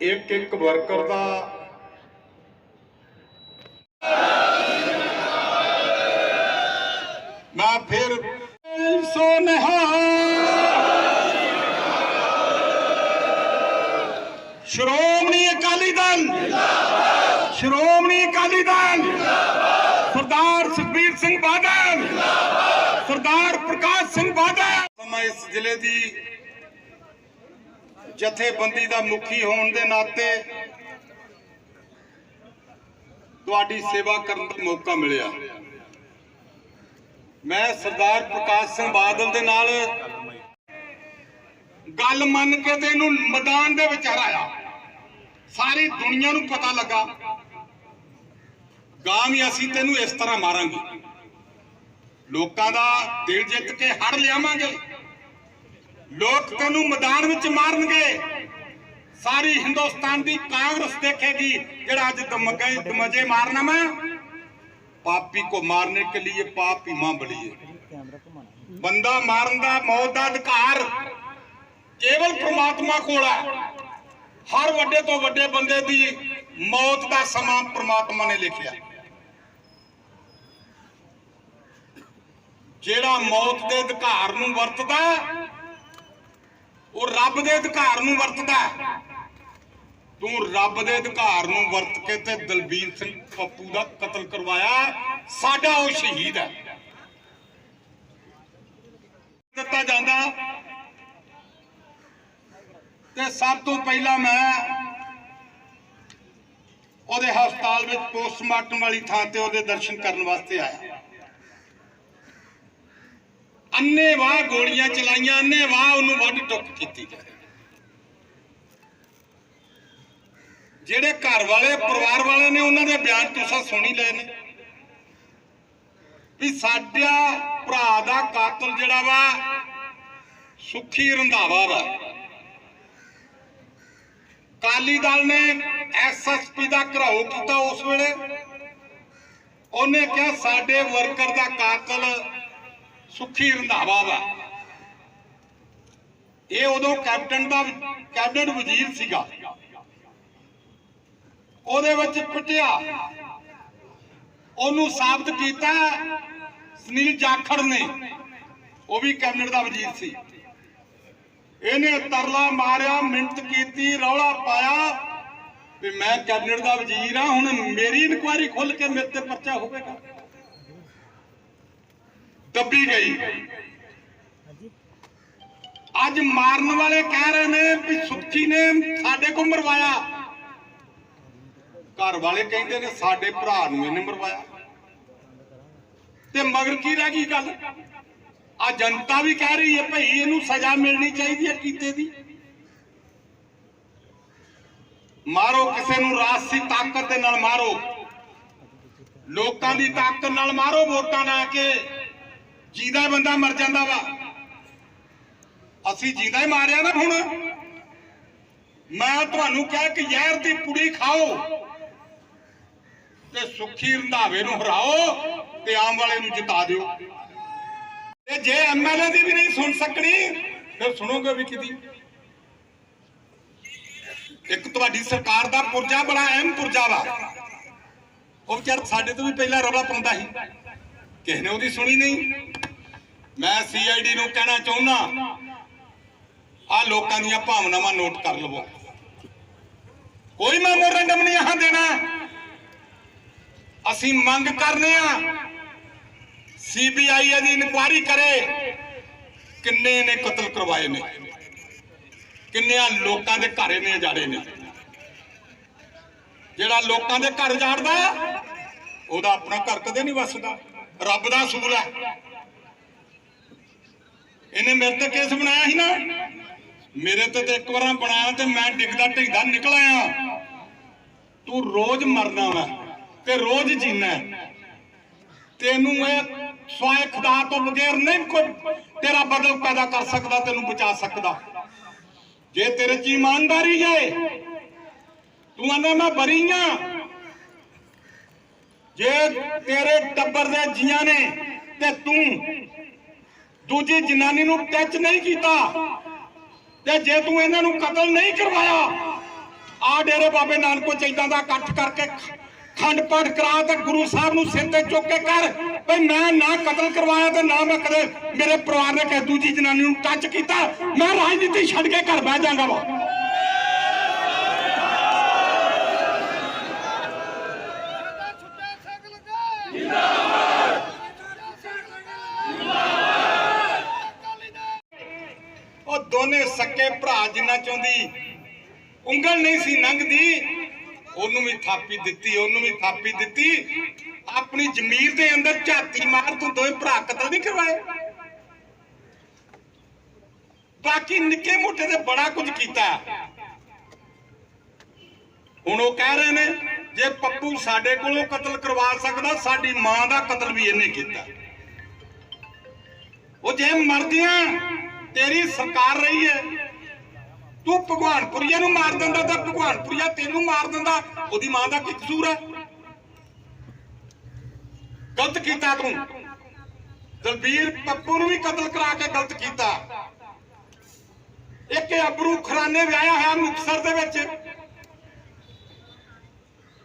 ਇੱਕ ਇੱਕ ਵਰਕਰ ਦਾ ਮੈਂ ਫਿਰ ਸੋ ਸ਼੍ਰੋਮਣੀ ਅਕਾਲੀ ਦਲ। ਜਿੰਦਾਬਾਦ ਸ਼੍ਰੋਮਣੀ ਅਕਾਲੀ ਦਲ। ਜਿੰਦਾਬਾਦ ਸਰਦਾਰ ਸੁਖਬੀਰ ਸਿੰਘ ਬਾਦਲ। ਜਿੰਦਾਬਾਦ ਸਰਦਾਰ ਪ੍ਰਕਾਸ਼ ਸਿੰਘ ਬਾਦਲ। ਮੈਂ ਇਸ ਜ਼ਿਲ੍ਹੇ ਦੀ ਜਥੇਬੰਦੀ ਦਾ ਮੁਖੀ ਹੋਣ ਦੇ ਨਾਤੇ ਤੁਹਾਡੀ ਸੇਵਾ ਕਰਨ ਦਾ ਮੌਕਾ ਮਿਲਿਆ। ਮੈਂ ਸਰਦਾਰ ਪ੍ਰਕਾਸ਼ ਸਿੰਘ ਬਾਦਲ ਦੇ ਨਾਲ ਗੱਲ ਮੰਨ ਕੇ ਤੇ ਇਹਨੂੰ ਮੈਦਾਨ ਦੇ ਵਿੱਚ ਹਰਾਇਆ। ਸਾਰੀ ਦੁਨੀਆ ਨੂੰ ਪਤਾ ਲੱਗਾ ਗਾਂ ਵੀ ਅਸੀਂ ਤੈਨੂੰ ਇਸ ਤਰ੍ਹਾਂ ਮਾਰਾਂਗੇ। ਲੋਕਾਂ ਦਾ ਦਿਲ ਜਿੱਤ ਕੇ ਹੜ ਲਿਆਵਾਂਗੇ। ਲੋਕ ਤੈਨੂੰ ਮੈਦਾਨ ਵਿੱਚ ਮਾਰਨਗੇ। ਸਾਰੀ ਹਿੰਦੁਸਤਾਨ ਦੀ ਕਾਂਗਰਸ ਦੇਖੇਗੀ ਜਿਹੜਾ ਅੱਜ ਦਮਗੇ ਦਮਜੇ ਮਾਰਨਾ ਮੈਂ। ਪਾਪੀ ਕੋ ਮਾਰਨੇ ਕੇ ਲਈ ਪਾਪ ਮਾਂ ਬਲੀਏ। ਬੰਦਾ ਮਾਰਨ ਦਾ ਮੌਤ ਦਾ ਅਧਿਕਾਰ ਕੇਵਲ ਪ੍ਰਮਾਤਮਾ ਕੋਲ ਹੈ। ਹਰ ਵੱਡੇ ਤੋਂ ਵੱਡੇ ਬੰਦੇ ਦੀ ਮੌਤ ਦਾ ਸਮਾਂ ਪ੍ਰਮਾਤਮਾ ਨੇ ਲਿਖਿਆ। ਜਿਹੜਾ ਮੌਤ ਦੇ ਅਧਿਕਾਰ ਨੂੰ ਵਰਤਦਾ ਉਹ ਰੱਬ ਦੇ ਅਧਿਕਾਰ ਨੂੰ ਵਰਤਦਾ ਤੂੰ ਰੱਬ ਦੇ ਅਧਿਕਾਰ ਨੂੰ ਵਰਤ ਕੇ ਤੇ ਦਲਬੀਰ ਸਿੰਘ ਪੱਪੂ ਦਾ ਕਤਲ ਕਰਵਾਇਆ ਸਾਡਾ ਉਹ ਸ਼ਹੀਦ ਹੈ। ਦਿੱਤਾ ਜਾਂਦਾ। ਤੇ ਸਭ ਤੋਂ ਪਹਿਲਾਂ ਮੈਂ ਉਹਦੇ ਹਸਪਤਾਲ ਵਿੱਚ ਪੋਸਟਮਾਰਟਮ ਵਾਲੀ ਥਾਂ ਤੇ ਉਹਦੇ ਦਰਸ਼ਨ ਕਰਨ ਵਾਸਤੇ ਆਇਆ। ਅੰਨੇ ਵਾਹ ਗੋਲੀਆਂ ਚਲਾਈਆਂ, ਅੰਨੇ ਵਾਹ ਉਹਨੂੰ ਵੱਢ ਟੁੱਕ ਕੀਤੀ ਜਿਹੜੇ ਘਰ ਵਾਲੇ, ਪਰਿਵਾਰ ਵਾਲੇ ਨੇ ਉਹਨਾਂ ਦੇ ਬਿਆਨ ਤੁਸੀਂ ਸੁਣੀ ਲਏ ਨੇ। ਵੀ ਸਾਡਾ ਭਰਾ ਦਾ ਕਾਤਲ ਜਿਹੜਾ ਵਾ, ਸੁਖੀ ਰੰਧਾਵਾ ਵਾ। ਕਾਲੀ ਦਲ ਨੇ ਐਸਐਸਪੀ ਦਾ ਘਰਾਓ ਕੀਤਾ ਉਸ ਵੇਲੇ। ਉਹਨੇ ਕਿਹਾ, ਸਾਡੇ ਵਰਕਰ ਦਾ ਕਾਤਲ ਸੁਖੀ ਰੰਧਾਵਾ ਵਾ। ਇਹ ਉਦੋਂ ਕੈਪਟਨ ਦਾ, ਕੈਬਨਿਟ ਵਜ਼ੀਰ ਸੀਗਾ। ਉਹਦੇ ਵਿੱਚ ਪਿੱਟਿਆ। ਉਹਨੂੰ ਸਾਬਤ ਕੀਤਾ ਸੁਨੀਲ ਜਾਖੜ ਨੇ। ਉਹ ਵੀ ਕੈਬਨਿਟ ਦਾ ਵਜ਼ੀਰ ਸੀ। ਇਹਨੇ ਤਰਲਾ ਮਾਰਿਆ, ਮਿੰਟ ਕੀਤੀ, ਰੌਲਾ ਪਾਇਆ ਵੀ ਮੈਂ ਕੈਬਨਿਟ ਦਾ ਵਜ਼ੀਰ ਆ ਹੁਣ ਮੇਰੀ ਇਨਕੁਆਇਰੀ ਖੁੱਲ ਕੇ ਮੇਰੇ ਤੇ ਪਰਚਾ ਹੋਵੇਗਾ। ਦੱਬੀ ਗਈ। ਅੱਜ ਮਾਰਨ ਵਾਲੇ ਕਹਿ ਰਹੇ ਨੇ ਵੀ ਸੁੱਖੀ ਨੇ ਸਾਡੇ ਕੋਲ ਮਰਵਾਇਆ। ਘਰ ਵਾਲੇ ਕਹਿੰਦੇ ਨੇ ਸਾਡੇ ਭਰਾ ਨੂੰ ਇਹਨੇ ਮਰਵਾਇਆ। ਤੇ ਮਗਰ ਕੀ ਰਹਿ ਗਈ ਗੱਲ? ਆ ਜਨਤਾ ਵੀ ਕਹਿ ਰਹੀ ਹੈ, ਭਈ ਇਹਨੂੰ ਸਜ਼ਾ ਮਿਲਣੀ ਚਾਹੀਦੀ ਹੈ ਕੀਤੇ ਦੀ। ਮਾਰੋ ਕਿਸੇ ਨੂੰ ਰਾਸੀ ਤਾਕਤ ਦੇ ਨਾਲ ਮਾਰੋ। ਲੋਕਾਂ ਦੀ ਤਾਕਤ ਨਾਲ ਮਾਰੋ ਵੋਟਾਂ ਨਾ ਕੇ। ਜੀਦਾ ਬੰਦਾ ਮਰ ਜਾਂਦਾ ਵਾ। ਅਸੀਂ ਜੀਦਾ ਹੀ ਮਾਰਿਆ ਨਾ ਹੁਣ। ਮੈਂ ਤੁਹਾਨੂੰ ਕਹਿ ਕਿ ਜ਼ਹਿਰ ਦੀ ਪੁੜੀ ਖਾਓ ਤੇ ਸੁਖੀ ਰੰਧਾਵੇ ਨੂੰ ਹਰਾਓ ਤੇ ਆਮ ਵਾਲੇ ਨੂੰ ਜਿਤਾ ਦਿਓ। ਤੇ ਜੇ ਐਮਐਲਏ ਦੀ ਵੀ ਨਹੀਂ ਸੁਣ ਸਕਣੀ, ਫਿਰ ਸੁਣੋਗੇ ਵੀ ਕਿਦੀ ਇੱਕ ਤੁਹਾਡੀ ਸਰਕਾਰ ਦਾ ਪੁਰਜਾ ਬੜਾ ਅਹਿਮ ਪੁਰਜਾ ਵਾ। ਉਹ ਵਿਚਾਰ ਸਾਡੇ ਤੋਂ ਵੀ ਪਹਿਲਾਂ ਰੌਲਾ ਪਾਉਂਦਾ ਸੀ। ਕਿਸੇ ਨੇ ਉਹਦੀ ਸੁਣੀ ਨਹੀਂ। ਮੈਂ ਸੀਆਈਡੀ ਨੂੰ ਕਹਿਣਾ ਚਾਹੁੰਦਾ ਆ ਲੋਕਾਂ ਦੀਆਂ ਭਾਵਨਾਵਾਂ ਨੋਟ ਕਰ ਲਵੋ। ਕੋਈ ਮੈਮੋਰੰਡਮ ਨਹੀਂ ਆਹ ਦੇਣਾ। ਅਸੀਂ ਮੰਗ ਕਰਨੇ ਆ ਸੀਬੀਆਈ ਇਹਦੀ ਇਨਕੁਆਇਰੀ ਕਰੇ, ਕਿੰਨੇ ਨੇ ਕਤਲ ਕਰਵਾਏ ਨੇ, ਕਿੰਨਿਆਂ ਲੋਕਾਂ ਦੇ ਘਰ ਨੇ ਜਾੜੇ ਨੇ। ਜਿਹੜਾ ਲੋਕਾਂ ਦੇ ਘਰ ਜਾੜਦਾ ਉਹਦਾ ਆਪਣਾ ਘਰ ਕਦੇ ਨਹੀਂ ਵਸਦਾ। ਰੱਬ ਦਾ ਅਸੂਲ ਹੈ। ਇਹਨੇ ਮੇਰੇ ਤੇ ਕੇਸ ਬਣਾਇਆ ਸੀ ਨਾ। ਮੇਰੇ ਤੇ ਤੇ ਇੱਕ ਵਾਰਾਂ ਬਣਾਇਆ ਤੇ ਮੈਂ ਡਿੱਗਦਾ ਢਿੱਗਦਾ ਨਿਕਲ ਆਇਆ। ਤੂੰ ਰੋਜ਼ ਮਰਨਾ ਵਾ ਤੇ ਰੋਜ਼ ਜੀਣਾ। ਤੈਨੂੰ ਇਹ ਸਵਾਏ ਖੁਦਾ ਤੋਂ ਬਗੈਰ ਨਹੀਂ ਕੋਈ ਤੇਰਾ ਬਦਲ ਪੈਦਾ ਕਰ ਸਕਦਾ, ਤੈਨੂੰ ਬਚਾ ਸਕਦਾ। ਜੇ ਤੇਰੇ ਚ ਇਮਾਨਦਾਰੀ ਹੈ ਤੂੰ ਆਂਦਾ ਮੈਂ ਬਰੀ ਆ। ਜੇ ਤੇਰੇ ਟੱਬਰ ਦੇ ਜੀਆਂ ਨੇ ਤੇ ਤੂੰ ਦੂਜੀ ਜਨਾਨੀ ਨੂੰ ਟੱਚ ਨਹੀਂ ਕੀਤਾ ਤੇ ਜੇ ਤੂੰ ਇਹਨਾਂ ਨੂੰ ਕਤਲ ਨਹੀਂ ਕਰਵਾਇਆ, ਆ ਡੇਰੇ ਬਾਬੇ ਨਾਨਕੋ ਚੈਦਾਂ ਦਾ ਇਕੱਠ ਕਰਕੇ ਖੰਡ ਪਾਠ ਕਰਾ ਤੇ ਗੁਰੂ ਸਾਹਿਬ ਨੂੰ ਸਿਰ ਤੇ ਚੁੱਕ ਕੇ ਕਰ ਭਈ ਮੈਂ ਨਾ ਕਤਲ ਕਰਵਾਇਆ ਤੇ ਨਾ ਮੈਂ ਕਦੇ ਮੇਰੇ ਪਰਿਵਾਰ ਨੇ ਕਿਸੇ ਦੂਜੀ ਜਨਾਨੀ ਨੂੰ ਟੱਚ ਕੀਤਾ, ਮੈਂ ਰਾਜਨੀਤੀ ਛੱਡ ਕੇ ਘਰ ਬਹਿ ਜਾਵਾਂਗਾ ਵਾ ਛੁੱਟਾ ਸਿੰਘ ਲਗਾ ਜਿੰਦਾਬਾਦ ਛੁੱਟਾ ਸਿੰਘ ਲਗਾ ਜਿੰਦਾਬਾਦ ਅਕਾਲੀ ਦਲ ਉਹ ਦੋਨੇ ਸੱਕੇ ਭਰਾ ਜਿੰਨਾ ਚਾਹੁੰਦੀ ਉਂਗਲ ਨਹੀਂ ਸੀ ਲੰਘਦੀ ਉਹਨੂੰ ਵੀ ਥਾਪੀ ਦਿੱਤੀ, ਉਹਨੂੰ ਵੀ ਥਾਪੀ ਦਿੱਤੀ। ਆਪਣੀ ਜ਼ਮੀਰ ਦੇ ਅੰਦਰ ਝਾਤੀ ਮਾਰ ਤੂੰ ਦੋਵੇਂ ਭਰਾ ਕਤਲ ਨਹੀਂ ਕਰਵਾਏ। ਬਾਕੀ ਨਿੱਕੇ ਮੋਟੇ ਤੇ ਬੜਾ ਕੁਝ ਕੀਤਾ। ਹੁਣ ਉਹ ਕਹਿ ਰਹੇ ਨੇ, ਜੇ ਪੱਪੂ ਸਾਡੇ ਕੋਲੋਂ ਕਤਲ ਕਰਵਾ ਸਕਦਾ, ਸਾਡੀ ਮਾਂ ਦਾ ਕਤਲ ਵੀ ਇਹਨੇ ਕੀਤਾ। ਉਹ ਜੇ ਮਰਦੀਆਂ ਤੇਰੀ ਸਰਕਾਰ ਰਹੀ ਹੈ। ਤੂੰ ਭਗਵਾਨਪੁਰੀਆ ਨੂੰ ਮਾਰ ਦਿੰਦਾ ਤਾਂ ਭਗਵਾਨਪੁਰੀਆ ਤੈਨੂੰ ਮਾਰ ਦਿੰਦਾ। ਉਹਦੀ ਮਾਂ ਦਾ ਕੀ ਕਸੂਰ ਹੈ? ਗਲਤ ਕੀਤਾ ਤੂੰ। ਦਲਬੀਰ ਪੱਪੂ ਨੂੰ ਵੀ ਕਤਲ ਕਰਾ ਕੇ ਗਲਤ ਕੀਤਾ। ਇੱਕ ਅਬਰੂ ਖਰਾਨੇ ਵਿਆਹਿਆ ਹੋਇਆ ਮੁਕਤਸਰ ਦੇ ਵਿੱਚ।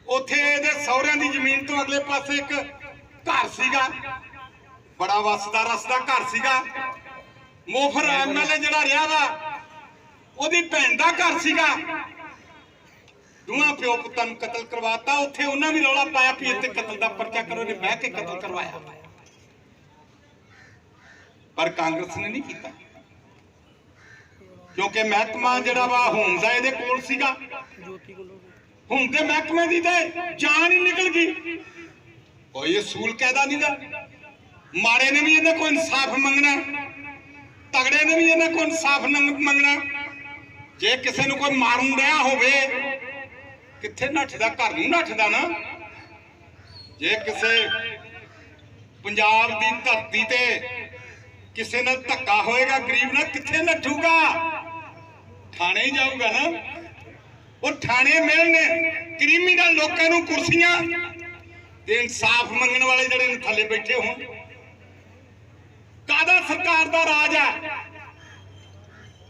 ਉੱਥੇ ਇਹਦੇ ਸਹੁਰਿਆਂ ਦੀ ਜ਼ਮੀਨ ਤੋਂ ਅਗਲੇ ਪਾਸੇ ਇੱਕ ਘਰ ਸੀਗਾ। ਬੜਾ ਵਸਦਾ ਰਸਦਾ ਘਰ ਸੀਗਾ। ਮੋਫਰ ਐਮਐਲਏ ਜਿਹੜਾ ਰਿਹਾ ਵਾ, ਉਹਦੀ ਭੈਣ ਦਾ ਘਰ ਸੀਗਾ। ਦੋਹਾਂ ਪਿਓ ਪੁੱਤਾਂ ਨੂੰ ਕਤਲ ਕਰਵਾਤਾ, ਉੱਥੇ ਉਹਨਾਂ ਵੀ ਰੌਲਾ ਪਾਇਆ ਵੀ ਇੱਥੇ ਕਤਲ ਦਾ ਪਰਚਾ ਕਰੋ ਨੇ ਬਹਿ ਕੇ ਕਤਲ ਕਰਵਾਇਆ। ਪਰ ਕਾਂਗਰਸ ਨੇ ਨਹੀਂ ਕੀਤਾ। ਕਿਉਂਕਿ ਮਹਿਕਮਾ ਜਿਹੜਾ ਵਾ ਹੋਮ ਦਾ ਇਹਦੇ ਕੋਲ ਸੀਗਾ। ਹੁਣ ਦੇ ਮਹਿਕਮੇ ਦੀ ਤੇ ਜਾਨ ਹੀ ਨਿਕਲ ਗਈ। ਕੋਈ ਅਸੂਲ ਕਾਇਦਾ ਨਹੀਂਗਾ ਮਾੜੇ ਨੇ ਵੀ ਇਹਨੇ ਕੋਈ ਇਨਸਾਫ ਮੰਗਣਾ। ਤਗੜੇ ਨੇ ਵੀ ਇਹਨਾਂ ਕੋਲ ਇਨਸਾਫ ਮੰਗਣਾ। ਜੇ ਕਿਸੇ ਨੂੰ ਕੋਈ ਮਾਰੂ ਰਿਹਾ ਹੋਵੇ, ਕਿੱਥੇ ਨੱਠਦਾ, ਘਰ ਨੂੰ ਨੱਠਦਾ ਨਾ? ਜੇ ਕਿਸੇ ਪੰਜਾਬ ਦੀ ਧਰਤੀ ਤੇ ਕਿਸੇ ਨਾਲ ਧੱਕਾ ਹੋਏਗਾ, ਗਰੀਬ ਨਾਲ ਕਿੱਥੇ ਨੱਠੂਗਾ? ਥਾਣੇ ਹੀ ਜਾਊਗਾ ਨਾ। ਉਹ ਥਾਣੇ ਮਿਲਣੇ ਕ੍ਰਿਮੀਨਲ ਲੋਕਾਂ ਨੂੰ ਕੁਰਸੀਆਂ ਤੇ ਇਨਸਾਫ ਮੰਗਣ ਵਾਲੇ ਜਿਹੜੇ ਥੱਲੇ ਬੈਠੇ ਹੋਣ। ਕਾਦਾ ਸਰਕਾਰ ਦਾ ਰਾਜ ਹੈ।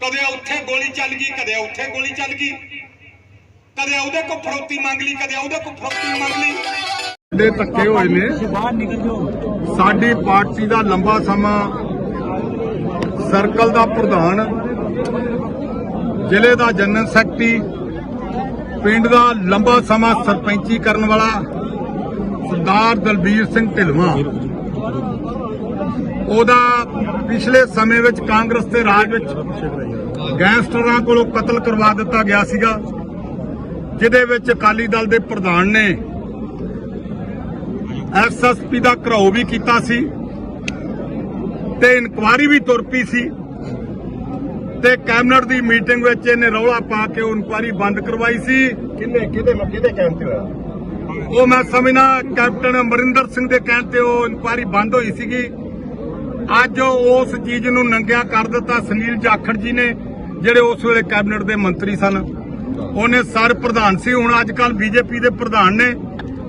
ਕਦੇ ਉੱਥੇ ਗੋਲੀ ਚੱਲ ਗਈ ਕਦੇ ਉੱਥੇ ਗੋਲੀ ਚੱਲ ਗਈ। ਕਦੇ ਉਹਦੇ ਕੋ ਫਰੋਤੀ ਮੰਗ ਲਈ ਕਦੇ ਉਹਦੇ ਕੋ ਫਰੋਤੀ ਮੰਗ ਲਈ। ਦੇ ਧੱਕੇ ਹੋਏ ਨੇ। ਸਾਡੀ ਪਾਰਟੀ ਦਾ ਲੰਬਾ ਸਮਾਂ ਸਰਕਲ ਦਾ ਪ੍ਰਧਾਨ ਜ਼ਿਲ੍ਹੇ ਦਾ ਜਨਰਲ ਸੈਕਟਰੀ ਪਿੰਡ ਦਾ ਲੰਬਾ ਸਮਾਂ ਸਰਪੰਚੀ ਕਰਨ ਵਾਲਾ ਸਰਦਾਰ ਦਲਬੀਰ ਸਿੰਘ ਢਿਲਵਾਂ। ਉਹਦਾ ਪਿਛਲੇ ਸਮੇਂ ਵਿੱਚ ਕਾਂਗਰਸ ਦੇ ਰਾਜ ਵਿੱਚ ਗੈਂਗਸਟਰਾਂ ਕੋਲੋਂ ਕਤਲ ਕਰਵਾ ਦਿੱਤਾ ਗਿਆ ਸੀਗਾ ਜਿਹਦੇ ਵਿੱਚ ਅਕਾਲੀ ਦਲ ਦੇ ਪ੍ਰਧਾਨ ਨੇ ਐਸਐਸਪੀ ਦਾ ਘਰਾਓ ਵੀ ਕੀਤਾ ਸੀ ਤੇ ਇਨਕੁਆਰੀ ਵੀ ਤੁਰ ਪਈ ਸੀ ਤੇ ਕੈਬਨਿਟ ਦੀ ਮੀਟਿੰਗ ਵਿੱਚ ਇਹਨੇ ਰੌਲਾ ਪਾ ਕੇ ਉਹ ਇਨਕੁਆਰੀ ਬੰਦ ਕਰਵਾਈ ਸੀ। ਕਿੰਨੇ ਕਿਹਦੇ ਕਿਹਦੇ ਕਹਿਣ ਤੇ ਹੋਇਆ? ਉਹ ਮੈਂ ਸਮਝਣਾ ਕੈਪਟਨ ਅਮਰਿੰਦਰ ਸਿੰਘ ਦੇ ਕਹਿਣ ਤੇ ਉਹ ਇਨਕੁਆਰੀ ਬੰਦ ਹੋਈ ਸੀਗੀ। ਅੱਜ ਉਸ ਚੀਜ਼ ਨੂੰ ਨੰਗਿਆ ਕਰ ਦਿੱਤਾ ਸੁਨੀਲ ਜਾਖੜ ਜੀ ਨੇ ਜਿਹੜੇ ਉਸ ਵੇਲੇ ਕੈਬਨਿਟ ਦੇ ਮੰਤਰੀ ਸਨ। ਉਹਨੇ ਸਰ ਪ੍ਰਧਾਨ ਸੀ ਹੁਣ ਅੱਜ ਕੱਲ ਬੀਜੇਪੀ ਦੇ ਪ੍ਰਧਾਨ ਨੇ।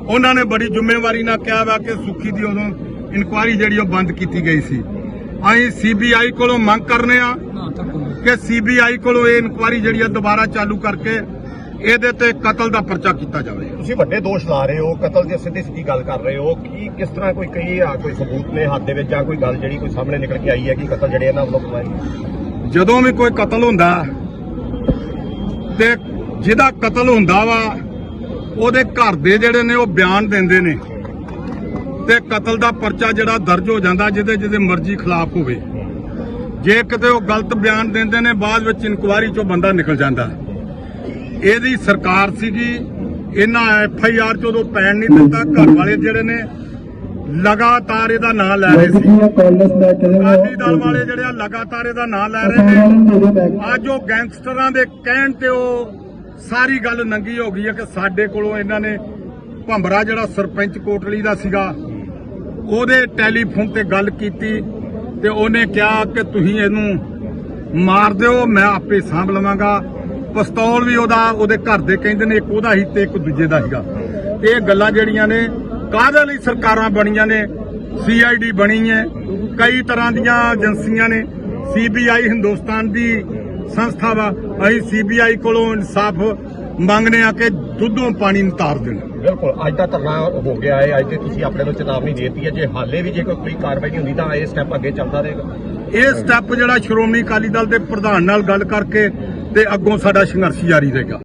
ਉਹਨਾਂ ਨੇ ਬੜੀ ਜ਼ਿੰਮੇਵਾਰੀ ਨਾਲ ਕਿਹਾ ਵਾ ਕਿ ਸੁੱਖੀ ਦੀ ਉਦੋਂ ਇਨਕੁਆਰੀ ਜਿਹੜੀ ਉਹ ਬੰਦ ਕੀਤੀ ਗਈ ਸੀ। ਅਸੀਂ ਸੀਬੀਆਈ ਕੋਲੋਂ ਮੰਗ ਕਰਨੇ ਆ ਕਿ ਸੀਬੀਆਈ ਕੋਲੋਂ ਇਹ ਇਨਕੁਆਰੀ ਜਿਹੜੀ ਆ ਦੁਬਾਰਾ ਚਾਲੂ ਕਰਕੇ ਇਹਦੇ ਤੇ ਕਤਲ ਦਾ ਪਰਚਾ ਕੀਤਾ ਜਾਵੇ। ਤੁਸੀਂ ਵੱਡੇ ਦੋਸ਼ ਲਾ ਰਹੇ ਹੋ ਕਤਲ ਦੀ ਸਿੱਧੀ ਸਿੱਧੀ ਗੱਲ ਕਰ ਰਹੇ ਹੋ। ਕੀ ਕਿਸ ਤਰ੍ਹਾਂ ਕੋਈ ਕਈ ਆ ਕੋਈ ਸਬੂਤ ਨੇ ਹੱਥ ਦੇ ਵਿੱਚ ਜਾਂ ਕੋਈ ਗੱਲ ਜਿਹੜੀ ਕੋਈ ਸਾਹਮਣੇ ਨਿਕਲ ਕੇ ਆਈ ਹੈ ਕਿ ਕਤਲ ਜਿਹੜੇ ਇਹਨਾਂ ਵੱਲੋਂ ਕਰਵਾਏ ਜਦੋਂ ਵੀ ਕੋਈ ਕਤਲ ਹੁੰਦਾ ਤੇ ਜਿਹਦਾ ਕਤਲ ਹੁੰਦਾ ਵਾ ਉਹਦੇ ਘਰ ਦੇ ਜਿਹੜੇ ਨੇ ਉਹ ਬਿਆਨ ਦਿੰਦੇ ਨੇ ਤੇ ਕਤਲ ਦਾ ਪਰਚਾ ਜਿਹੜਾ ਦਰਜ ਹੋ ਜਾਂਦਾ ਜਿਹਦੇ ਜਿਹਦੇ ਮਰਜ਼ੀ ਖਿਲਾਫ ਹੋਵੇ। ਜੇ ਕਿਤੇ ਉਹ ਗਲਤ ਬਿਆਨ ਦਿੰਦੇ ਨੇ ਬਾਅਦ ਵਿੱਚ ਇਨਕੁਆਰੀ ਚੋਂ ਬੰਦਾ ਨਿਕਲ ਜਾਂਦਾ। ਇਹਦੀ ਸਰਕਾਰ ਸੀਗੀ ਇਹਨਾਂ ਐਫ ਆਈ ਆਰ ਚ ਪੈਣ ਨਹੀਂ ਦਿੱਤਾ ਘਰ ਵਾਲੇ ਜਿਹੜੇ ਨੇ ਲਗਾਤਾਰ ਇਹਦਾ ਨਾਂ ਲੈ ਰਹੇ ਸੀ। ਅਕਾਲੀ ਦਲ ਵਾਲੇ ਜਿਹੜੇ ਆ ਲਗਾਤਾਰ ਇਹਦਾ ਨਾਂ ਲੈ ਰਹੇ ਨੇ ਅੱਜ ਉਹ ਗੈਂਗਸਟਰਾਂ ਦੇ ਕਹਿਣ ਤੇ ਉਹ ਸਾਰੀ ਗੱਲ ਨੰਗੀ ਹੋ ਗਈ ਹੈ ਕਿ ਸਾਡੇ ਕੋਲੋਂ ਇਹਨਾਂ ਨੇ ਭੰਬਰਾ ਜਿਹੜਾ ਸਰਪੰਚ ਕੋਟਲੀ ਦਾ ਸੀਗਾ ਉਹਦੇ ਟੈਲੀਫੋਨ ਤੇ ਗੱਲ ਕੀਤੀ ਤੇ ਉਹਨੇ ਕਿਹਾ ਕਿ ਤੁਸੀਂ ਇਹਨੂੰ ਮਾਰ ਦਿਓ ਮੈਂ ਆਪੇ ਸਾਂਭ ਲਵਾਂਗਾ। ਪਿਸਤੌਲ ਵੀ ਉਹਦਾ ਉਹਦੇ ਘਰ ਦੇ ਕਹਿੰਦੇ ਨੇ ਇੱਕ ਉਹਦਾ ਹੀ ਤੇ ਇੱਕ ਦੂਜੇ ਦਾ ਸੀਗਾ। ਇਹ ਗੱਲਾਂ ਜਿਹੜੀਆਂ ਨੇ ਕਾਹਦੇ ਲਈ ਸਰਕਾਰਾਂ ਬਣੀਆਂ ਨੇ? ਸੀਆਈਡੀ ਬਣੀ ਹੈ। ਕਈ ਤਰ੍ਹਾਂ ਦੀਆਂ ਏਜੰਸੀਆਂ ਨੇ। ਸੀਬੀਆਈ ਹਿੰਦੁਸਤਾਨ ਦੀ ਸੰਸਥਾ ਵਾ। ਅਸੀਂ ਸੀਬੀਆਈ ਕੋਲੋਂ ਇਨਸਾਫ ਮੰਗਨੇ ਆ ਕਿ ਦੁੱਧੋਂ ਪਾਣੀ ਨਿਤਾਰ ਦੇਣ। ਬਿਲਕੁਲ ਅੱਜ ਦਾ ਧਰਨਾ ਹੋ ਗਿਆ ਹੈ। ਅੱਜ ਤੇ ਤੁਸੀਂ ਆਪਣੇ ਨੂੰ ਚੇਤਾਵਨੀ ਦਿੱਤੀ ਹੈ। ਜੇ ਹਾਲੇ ਵੀ ਜੇ ਕੋਈ ਕੋਈ ਕਾਰਵਾਈ ਨਹੀਂ ਹੁੰਦੀ ਤਾਂ ਇਹ ਸਟੈਪ ਅੱਗੇ ਚੱਲਦਾ ਰਹੇਗਾ। ਇਹ ਸਟੈਪ ਜਿਹੜਾ ਸ਼੍ਰੋਮਣੀ ਅਕਾਲੀ ਦਲ ਦੇ ਪ੍ਰਧਾਨ ਨਾਲ ਗੱਲ ਕਰਕੇ ਤੇ ਅੱਗੋਂ ਸਾਡਾ ਸੰਘਰਸ਼ ਜਾਰੀ ਰਹੇਗਾ।